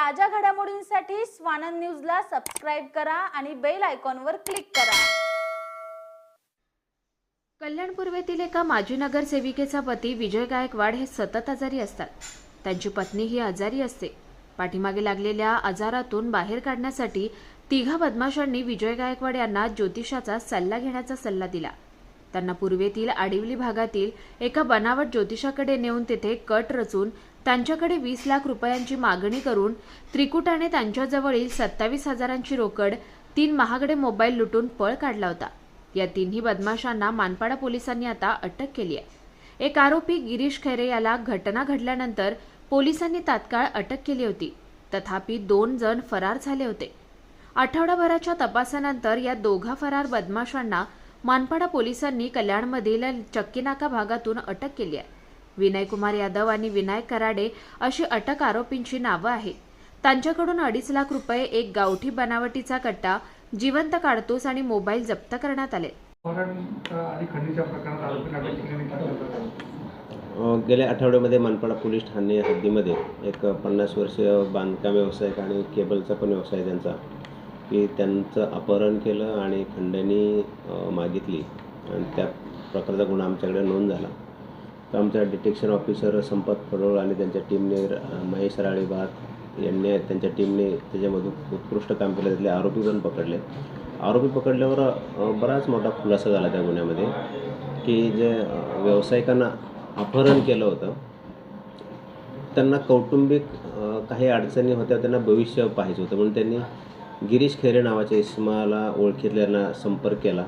ताज्या घडामोडींसाठी स्वानंद न्यूजला सबस्क्राईब करा आणि बेल आयकॉनवर क्लिक करा. कल्याण पूर्वेतील एका माजी नगरसेविकेचा पती विजय गायकवाड हे सतत आजारी असतात. त्यांची पत्नी ही आजारी असते. पाठीमागे लागलेल्या आजारातून बाहेर काढण्यासाठी तिघा बदमाशांनी विजय गायकवाड यांना ज्योतिषाचा सल्ला घेण्याचा सल्ला दिला. त्यांना पूर्वेतील आडिवली भागातील एका बनावट ज्योतिषाकडे नेऊन तेथे कट रचून त्यांच्याकडे वीस लाख रुपयांची मागणी करून त्रिकुटाने त्यांच्याजवळील सत्तावीस हजारांची रोकड तीन महागडे मोबाईल लुटून पळ काढला होता. या तिन्ही बदमाशांना मानपाडा पोलिसांनी आता अटक केली आहे. एक आरोपी गिरीश खैरे याला घटना घडल्यानंतर पोलिसांनी तात्काळ अटक केली होती. तथापि दोन जण फरार झाले होते. आठवडाभराच्या तपासानंतर या दोघा फरार बदमाशांना मानपाडा पोलिसांनी कल्याणमधील चक्कीनाका भागातून अटक केली आहे. विनयकुमार यादव आणि विनायक कराडे अशी अटक आरोपींची नावं आहेत. त्यांच्याकडून अडीच लाख रुपये एक गावठी बनावटीचा कट्टा जिवंत काडतूस आणि मोबाईल जप्त करण्यात आले. गेल्या आठवड्यामध्ये मानपाडा पोलीस ठाणे हद्दीमध्ये एक पन्नास वर्षीय बांधकाम व्यावसायिक आणि केबलचा पण व्यवसाय त्यांचा. की त्यांचं अपहरण केलं आणि खंडणी मागितली. आणि त्या प्रकारचा गुन्हा आमच्याकडे नोंद झाला. तर आमच्या डिटेक्शन ऑफिसर संपत फडोळ आणि त्यांच्या टीमने महेश राळीबाग यांनी त्यांच्या टीमने त्याच्यामधून उत्कृष्ट काम केलं. त्यातले आरोपी पण पकडले. आरोपी पकडल्यावर बराच मोठा खुलासा झाला त्या गुन्ह्यामध्ये की जे व्यावसायिकांना अपहरण केलं होतं त्यांना कौटुंबिक काही अडचणी होत्या त्यांना भविष्य पाहायचं होतं. म्हणून त्यांनी गिरीश खैरे नावाच्या इस्माला ओळखीतल्यांना संपर्क केला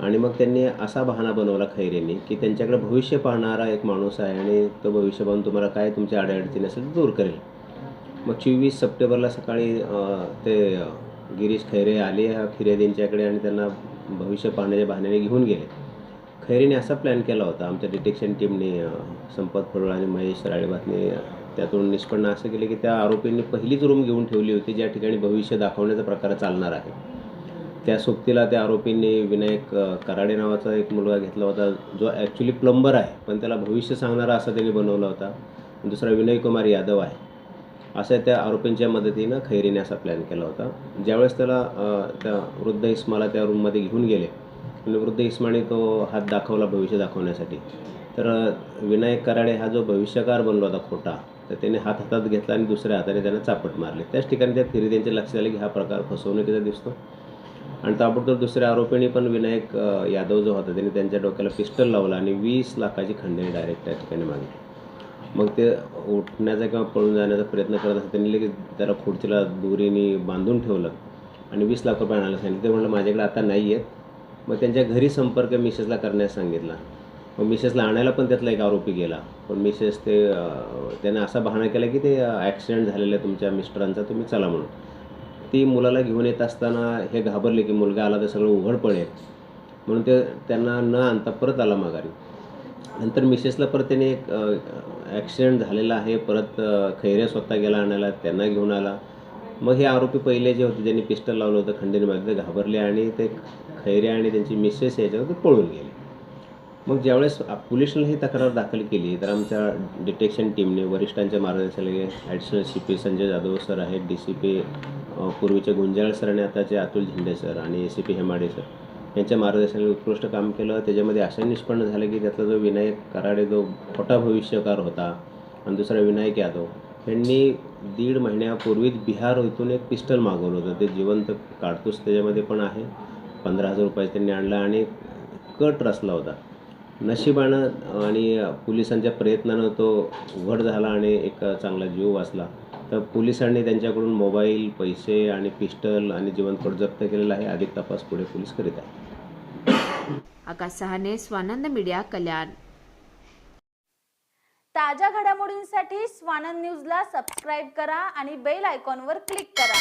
आणि मग त्यांनी असा बहाणा बनवला खैरेंनी की त्यांच्याकडे भविष्य पाहणारा एक माणूस आहे आणि तो भविष्य पाहून तुम्हाला काय तुमच्या अडचणी असेल दूर करेल. मग चोवीस सप्टेंबरला सकाळी ते गिरीश खैरे आले ह्या आणि त्यांना भविष्य पाहण्याच्या बहाण्याने घेऊन गेले. खैरेने असा प्लॅन केला होता आमच्या डिटेक्शन टीमने संपत फरोळ आणि महेश राळेबातने त्यातून निष्पन्न असं केलं की त्या आरोपींनी पहिलीच रूम घेऊन ठेवली होती ज्या ठिकाणी भविष्य दाखवण्याचा प्रकार चालणार आहे. त्या सोबतीला त्या आरोपींनी विनायक कराडे नावाचा एक मुलगा घेतला होता जो ॲक्च्युली प्लंबर आहे पण त्याला भविष्य सांगणारा असा त्यांनी बनवला होता. दुसरा विनय कुमार यादव आहे. असं त्या आरोपींच्या मदतीनं खैरीने असा प्लॅन केला होता. ज्यावेळेस त्याला त्या वृद्ध इस्माला त्या रूममध्ये घेऊन गेले आणि वृद्ध इस्माने तो हात दाखवला भविष्य दाखवण्यासाठी. तर विनायक कराडे हा जो भविष्यकार बनला होता खोटा तर त्याने हात हातात घेतला आणि दुसऱ्या हाताने त्यांना चापट मारले. त्याच ठिकाणी त्या त्यांच्या लक्षात आले की हा प्रकार फसवणुकीचा दिसतो. आणि ताबडतोब दुसऱ्या आरोपीने पण विनायक यादव जो होता त्याने त्यांच्या डोक्याला पिस्टल लावला आणि वीस लाखाची खंडणी डायरेक्ट त्या ठिकाणी मागितली. मग ते उठण्याचा किंवा पळून जाण्याचा प्रयत्न करत असताना त्यांनी लगेच त्याला खुर्चीला दोरीने बांधून ठेवलं आणि वीस लाख रुपये आणायला सांगितलं. ते म्हणलं माझ्याकडे आता नाही आहेत मग त्यांच्या घरी संपर्क मिसेसला करण्यास सांगितला. मग मिसेसला आणायला पण त्यातला एक आरोपी गेला. पण मिसेस ते त्याने असा बहाणा केला की ते ॲक्सिडेंट झालेला आहे तुमच्या मिस्टरांचा तुम्ही चला म्हणून. ती मुलाला घेऊन येत असताना हे घाबरले की मुलगा आला तर सगळं उघड पडेल म्हणून ते त्यांना न आणता परत आला माघारी. नंतर मिसेसला परत त्याने एक ॲक्सिडेंट झालेला आहे. परत खैरे स्वतः गेला आणायला त्यांना घेऊन आला. मग हे आरोपी पहिले जे होते ज्यांनी पिस्टल लावलं होतं खंडेने मागे ते घाबरले आणि ते खैरे आणि त्यांची मिसेस याच्यावर ते पळून गेले. मग ज्यावेळेस आ- ही तक्रार दाखल केली तर आमच्या डिटेक्शन टीमने वरिष्ठांच्या मार्गदर्शनाने additional C P Sanjay Jadhav sir आहेत डी सी पी पूर्वीचे गुंजाळ सर आणि आताचे अतुल झेंडे सर आणि A C P Hemade sir यांच्या मार्गदर्शनाने उत्कृष्ट काम केलं. त्याच्यामध्ये असं निष्पन्न झालं की त्यातला जो विनायक कराडे जो खोटा भविष्यकार होता आणि दुसरा विनायक यादव यांनी दीड महिन्यापूर्वीच बिहार इथून एक पिस्टल मागवलं होतं. ते जिवंत काडतूस त्याच्यामध्ये पण आहे. पंधरा हजार रुपये त्यांनी आणला आणि कट रचला होता. नशिबानं आणि पोलिसांच्या प्रयत्नानं तो उघड झाला आणि एक चांगला जीव वाचला. तर पोलिसांनी त्यांच्याकडून मोबाईल पैसे आणि पिस्टल आणि जीवनपट जप्त केलेला आहे. अधिक तपास पुढे पोलीस करीत आहे आकाश सहाने स्वानंद मीडिया कल्याण. ताज्या घडामोडींसाठी स्वानंद न्यूजला सबस्क्राईब करा आणि बेल आयकॉनवर क्लिक करा.